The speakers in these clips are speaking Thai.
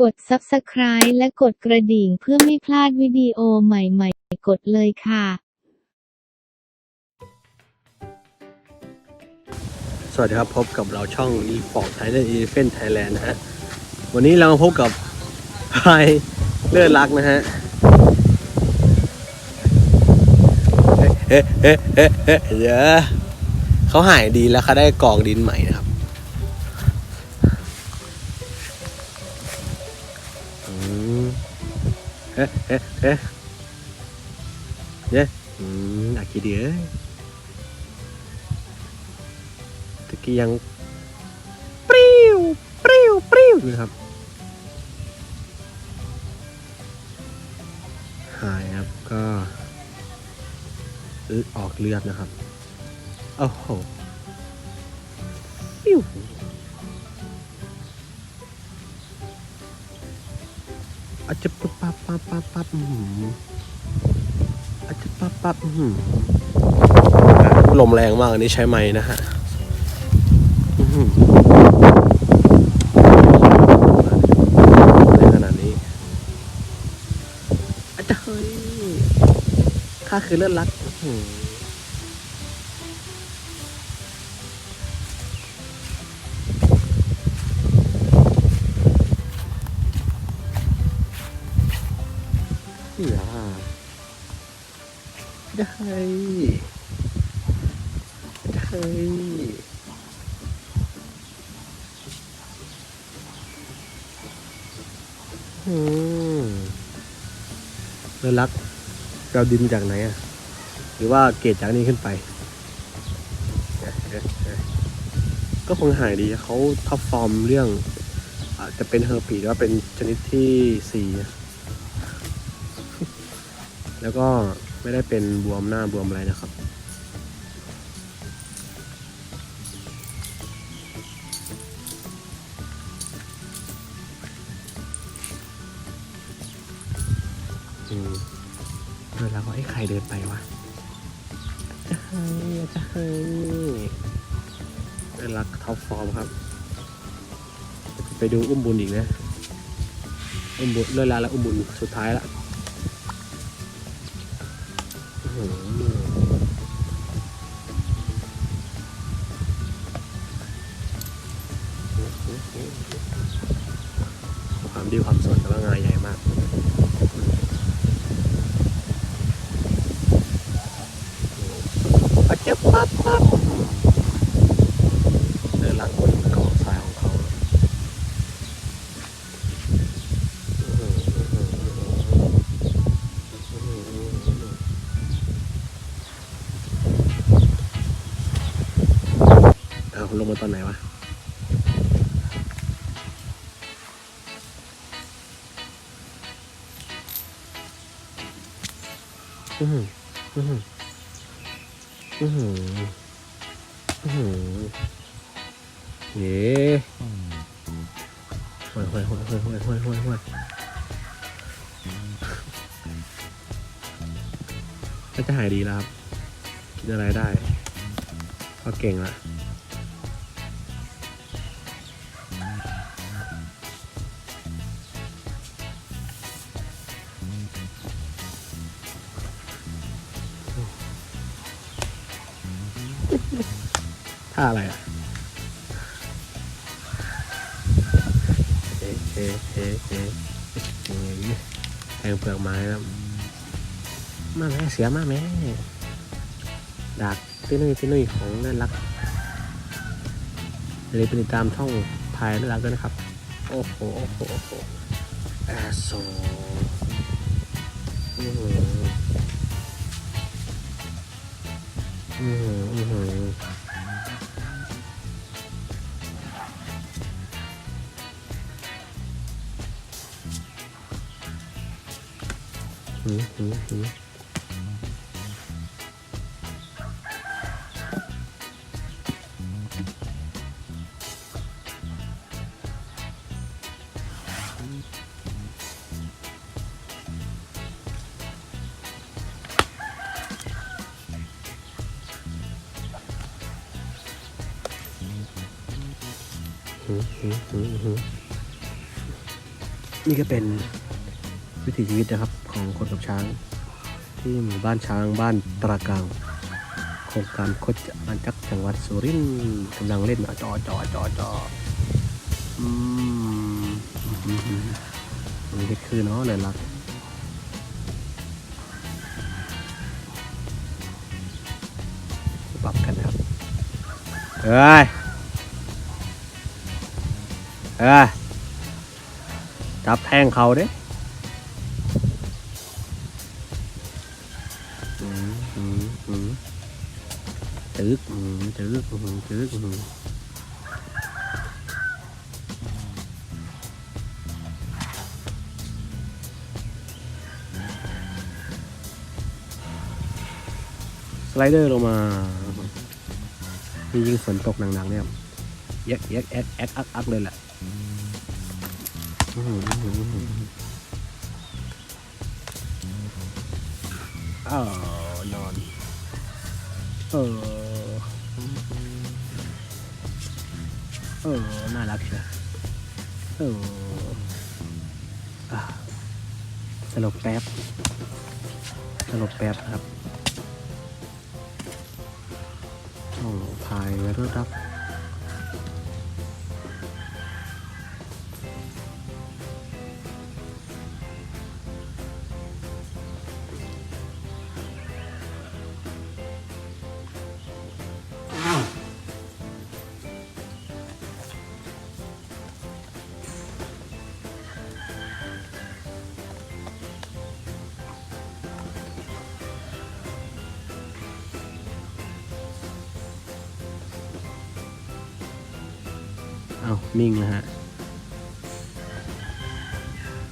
กด Subscribe และกดกระดิ่งเพื่อไม่พลาดวิดีโอใหม่ๆ กดเลยค่ะ สวัสดีครับพบกับเราช่อง e f o r t Thailand Elephant Thailand นะฮะ วันนี้เรามาพบกับพายเลือดรักนะฮะเฮ้เฮ้เฮ้เฮ้เดี๋ยวเขาหายดีแล้วเขาได้กองดินใหม่นะครับ เฮ้เฮ้เฮ้เย้อืมอากิดีเอ้ยตะกี้ยังปริ้วปริ้วปริ้วอยู่ครับ หายครับก็อออกเลือดนะครับ โอ้โหปิ้ว อาจจะปั๊บปั๊บปั๊บปั๊บปั๊บอื้อหืออาจจะปั๊บปั๊บอื้อหือลมแรงมากอันนี้ใช้ไม้นะฮะอื้อหือในขนาดนี้อาจจะเฮ้ยข้าคือเลือดรัก เลือรักเราดินจากไหนอะ หรือว่าเกรดจากนี้ขึ้นไป ก็คงหายดีเขาท็อปฟอร์มเรื่องอาจจะเป็นเฮอร์ปีหรือว่าเป็นชนิดที่สี่แล้วก็ไม่ได้เป็นบวมหน้าบวมอะไรนะครับ เวลาก็ไอ้ใครเดินไปวะจะเฮ้จะเฮ้ยเวลาท็อปฟอร์มครับ ไปดูอุ้มบุญอีกนะ อุ้มบุญเลิศลาแล้วอุ้มบุญสุดท้ายละความดีความสดแต่ว่างานใหญ่มาก อนไหนวะอือหืออือหืออือหืออือหือเย้ห่วยห่วยห่วยห่วยห่วยห่วยห่วยห่วยก็จะหายดีแล้วครับกินอะไรได้ก็เก่งละ ท่าอะไรอะเอ๊ะเอ๊ะเอ๊ะเอ๊ะเอ๊ะแทงเปลือกไม้แล้วมาแม่เสียมาแม่ดักติ้นุ้ยติ้นุ้ยของน่ารักอย่าลืมไปติดตามช่องพายน่ารักด้วยนะครับ โอ้โหโอ้โหโอ้โหแอสโซอือหืออือหืออือหือหืม ผีนี่ก็เป็น วิถีชีวิตนะครับของคนกับช้าง ที่หมู่บ้านช้างบ้านตรากลางโครงการโคจรจักจังหวัดสุรินทร์กำลังเล่นอะจอจอจอจออืมมันี่คือเนาะเลยรักปรับกันครับเอ้ยเอ้ยจับแทงเขาเด้ อืมตึกอืมสไลเดอร์ลงมาจริงฝนตกหนักๆเนี่ยแยกแยกแอกแอกอักอักเลยแหละอื้อหืออื้อหืออื้อหืออ้าวนอนเออ อ้น่ารักเชียวเอออะสลบแป๊บสลบแป๊บครับ โอ้พายเรือรับ เอามิ่งนะฮะ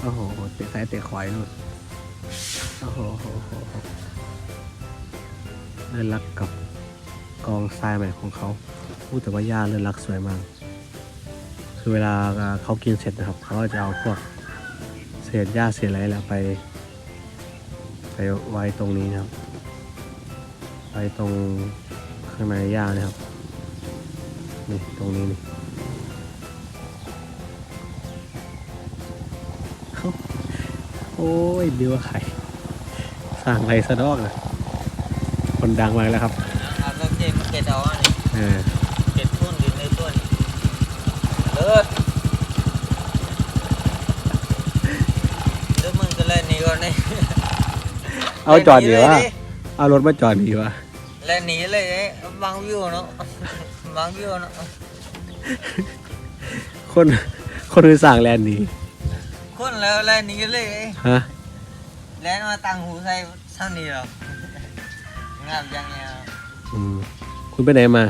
โอ้โห เตะซ้ายเตะขวานู่นโอ้โหโหโหโหเลื่อนลักกับกองทรายใหม่ของเขาพูดแต่ว่าหญ้าเลื่อนลักสวยมาก คือเวลาเขากินเสร็จนะครับ เขาก็จะเอาพวกเศษหญ้าเศษอะไรแหละไป ไปไว้ตรงนี้นะครับ ไว้ตรงข้างในหญ้านะครับ นี่ตรงนี้นี่ โอ้ยบิวไข่สร้างไรสะดอกนะคนดังมาแล้วครับเอาก็เก็บเก็บเอาอันนี้เออเก็บทุ่นดินในต้นเลิศเดี๋ยวมึงก็เล่นนี่ก่อนนี่เอาจอดดีวะเล่นหนีเลยเอารถมาจอดดีวะเล่นหนีเลยเอ๊ะบางวิวเนาะบางวิวเนาะคนคนคือสั่งแลนด์หนี้ คนแล้วเล่นหนีเลยเอ๊ะฮะเล่นมาตั้งหูใส่เท่านี้เหรองามจังเนี่ยอืมคุณไปไหนมา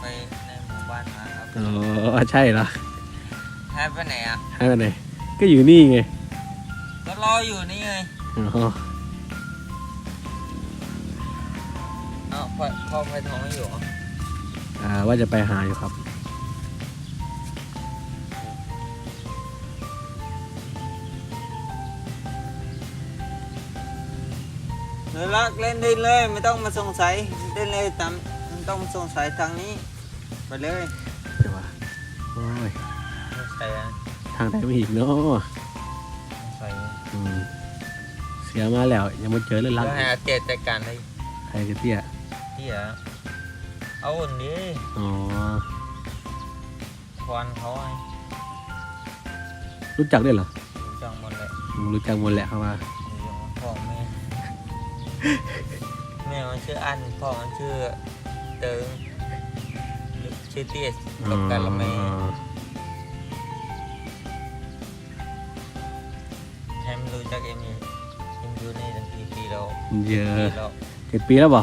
ไปในหมู่บ้านมาครับอ๋อใช่เหรอให้ไปไหนอะให้ไปไหนก็อยู่นี่ไงก็รออยู่นี่ไงอ๋อเอ้าพ่อพ่อไปท้องไม่อยู่เหรออ่าว่าจะไปหาอยู่ครับ เดี๋ยวลักเล่นได้เลย ไม่ต้องมาสงสัยเล่นเลยตามไม่ต้องสงสัยทางนี้ ไปเลยเดี๋ยวว่าโอ้ยสงสัยอะทางไหนไม่อีกเนาะสงสัยอืมเสียมาแล้ว ยังไม่เจอเลยรักแล้วให้อาเจตจัดการเลยใครกันเตี้ยที่อะเอาอันนี้อ๋อควันเขาไอ้รู้จักด้วยเหรอจังหมดเลย อืมรู้จักหมดแหละเข้ามาอยู่กับพ่อแม่ แม่มันชื่ออันพ่อมันชื่อเติงชื่อเตี้ยกับกันละแม่อ๋อให้มันรู้จักเอ็มอยู่เอ็มอยู่นี่ตั้งกี่ปีแล้วเยอปีะแล้วเจ็ดปีแล้วบ่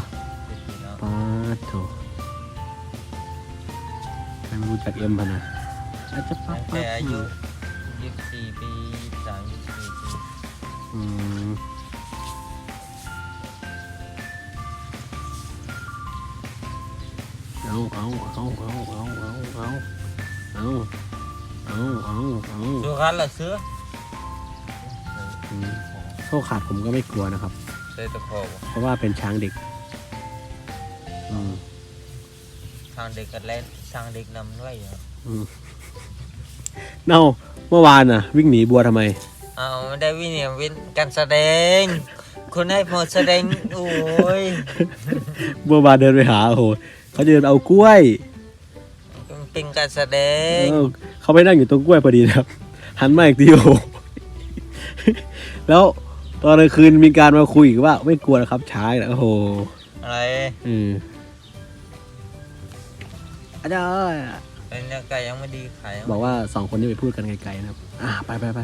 สิบปีแล้วป้าดโถใครไม่รู้จักเอ็มพะนะอาจจะปั๊ตั้บงปั๊แต่บอายุยี่สิบสี่ปียี่สิบสามยี่สิบสี่ปี เอาเอาเอาเอาเอาเอาเอาเอาเอาเอาเอาสุขันละเสืออืมโซ่ขาดผมก็ไม่กลัวนะครับเสือตะโขบเพราะว่าเป็นช้างเด็กอืมทางเด็กกันเล่นทางเด็กนำด้วยอยู่อืมเน่าเมื่อวานน่ะ วิ่งหนีบัวทำไมเอาไม่ได้วิ่งเนี่ยวิ่งการแสดงคนให้พอแสดงโอ้ยบัวบานเดินไปหาโอ้โห เขาจะเดินเอากล้วยมันเป็นการแสดง เออเขาไปนั่งอยู่ตรงกล้วยพอดีนะครับ หันมาอีกทีโอ้โหแล้วตอนกลางคืนมีการมาคุยอีกว่า ไม่กลัวนะครับช้างนะโอ้โหอะไรอืมอาจารย์เป็นยังไงยังไม่ดีขายบอกว่าสองคนนี้ไปพูดกันไกลๆนะครับ อ่าไปไปไป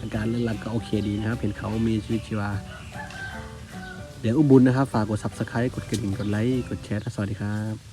อาการเรื่องรักก็โอเคดีนะครับ เห็นเขามีชีวิตชีวา เดี๋ยวอุ้มบุญนะครับ ฝากกด subscribe กดกระดิ่ง กดไลค์ กดแชร์ สวัสดีครับ